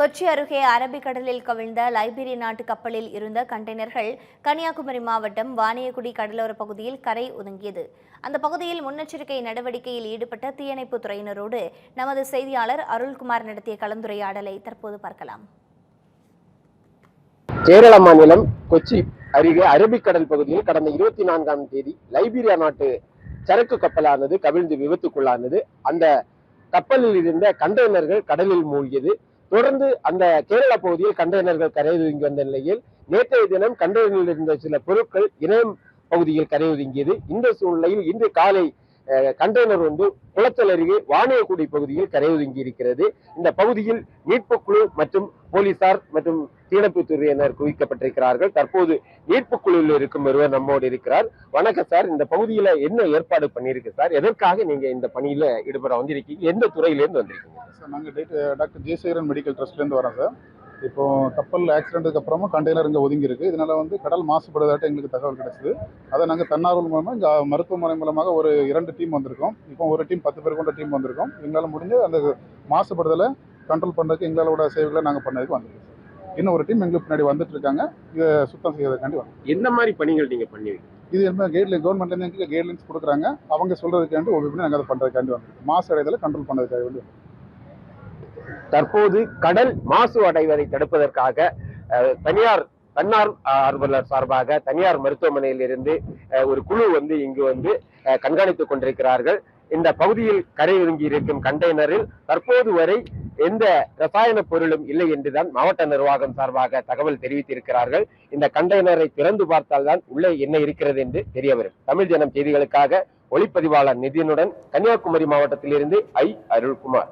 கொச்சி அருகே அரபிக்கடலில் கவிழ்ந்த லைபீரிய நாட்டு கப்பலில் இருந்த கண்டெய்னர்கள் கன்னியாகுமரி மாவட்டம் வாணியகுடி கடலோர பகுதியில் கரை ஒதுங்கியது. அந்த பகுதியில் முன்னெச்சரிக்கை நடவடிக்கையில் ஈடுபட்ட தீயணைப்பு துறையினரோடு நமது செய்தியாளர் அருள்குமார் நடத்திய கலந்துரையாடலை தற்போது பார்க்கலாம். கேரள மாநிலம் கொச்சி அருகே அரபிக்கடல் பகுதியில் கடந்த இருபத்தி நான்காம் தேதி லைபீரியா நாட்டு சரக்கு கப்பலானது கவிழ்ந்து விபத்துக்குள்ளானது. அந்த கப்பலில் இருந்த கண்டெய்னர்கள் கடலில் மூழ்கியது. தொடர்ந்து அந்த கேரளா பகுதியில் கண்டெய்னர்கள் கரையொதுங்கி வந்த நிலையில் நேற்றைய தினம் கண்டெய்னரில் இருந்த சில பொருட்கள் இணையம் பகுதியில் கரையொதுங்கியது. இந்த சூழ்நிலையில் இன்று காலை கண்டெய்னர் வந்து குளத்தல் அருகே வாணியக்குடி பகுதியில் கரையொதுங்கி இருக்கிறது. இந்த பகுதியில் மீட்பு குழு மற்றும் போலீசார் மற்றும் தீயணைப்பு துறையினர் குவிக்கப்பட்டிருக்கிறார்கள். தற்போது மீட்பு குழுவில் இருக்கும் ஒருவர் நம்மோடு இருக்கிறார். வணக்கம் சார். இந்த பகுதியில என்ன ஏற்பாடு பண்ணியிருக்கு சார்? எதற்காக நீங்க இந்த பணியில ஈடுபட வந்திருக்கீங்க? எந்த துறையிலேருந்து வந்திருக்கீங்க? சார் நாங்கள் டாக்டர் ஜெயசேகரன் மெடிக்கல் ட்ரஸ்ட்லேருந்து வரோம் சார். இப்போ கப்பல் ஆக்சிடென்ட்டுக்கு அப்புறமா கண்டெய்னர் இங்கே ஒதுங்கி இருக்கு இதனால வந்து கடல் மாசுபடுவதாட்டு எங்களுக்கு தகவல் கிடைச்சது. அதை நாங்கள் தன்னார்வல் மூலமாக இங்கே மருத்துவமனை மூலமாக ஒரு இரண்டு டீம் வந்திருக்கோம். இப்போ ஒரு டீம் பத்து பேர் கொண்ட டீம் வந்திருக்கோம். எங்களால் முடிஞ்ச அந்த மாசுபடுதலை கண்ட்ரோல் பண்ணுறதுக்கு எங்களோட சேவைகளை நாங்கள் பண்ணதுக்கு வந்திருக்கோம். இன்னும் ஒரு டீம் எங்களுக்கு பின்னாடி வந்துட்டு இருக்காங்க. இதை சுத்தம் செய்யறதுக்காண்டி வந்தோம் எந்த மாதிரி பணிகள் நீங்க பண்ணுவீங்க இது என்ன கைட்லைன் கவர்மெண்ட்லேருந்து எங்களுக்கு கைட்லைன்ஸ் கொடுக்குறாங்க. அவங்க சொல்கிறதுக்காண்டி ஒவ்வொரு நாங்கள் அதை பண்ணுறதுக்காண்டி வந்திருக்கோம். மாசு அடைதலை கண்ட்ரோல் பண்ணுறதுக்காக வேண்டி தற்போது கடல் மாசு அடைவதை தடுப்பதற்காக தனியார் தன்னார் ஆர்வலர் சார்பாக தனியார் மருத்துவமனையில் இருந்து ஒரு குழு வந்து இங்கு வந்து கண்காணித்துக் கொண்டிருக்கிறார்கள். இந்த பகுதியில் கரை ஒதுங்கி இருக்கும் கண்டெய்னரில் தற்போது வரை எந்த ரசாயன பொருளும் இல்லை என்றுதான் மாவட்ட நிர்வாகம் சார்பாக தகவல் தெரிவித்திருக்கிறார்கள். இந்த கண்டெய்னரை திறந்து பார்த்தால்தான் உள்ளே என்ன இருக்கிறது என்று தெரிய வரும் தமிழ் ஜனம் செய்திகளுக்காக ஒளிப்பதிவாளர் நிதினுடன் கன்னியாகுமரி மாவட்டத்திலிருந்து ஐ. அருள்குமார்.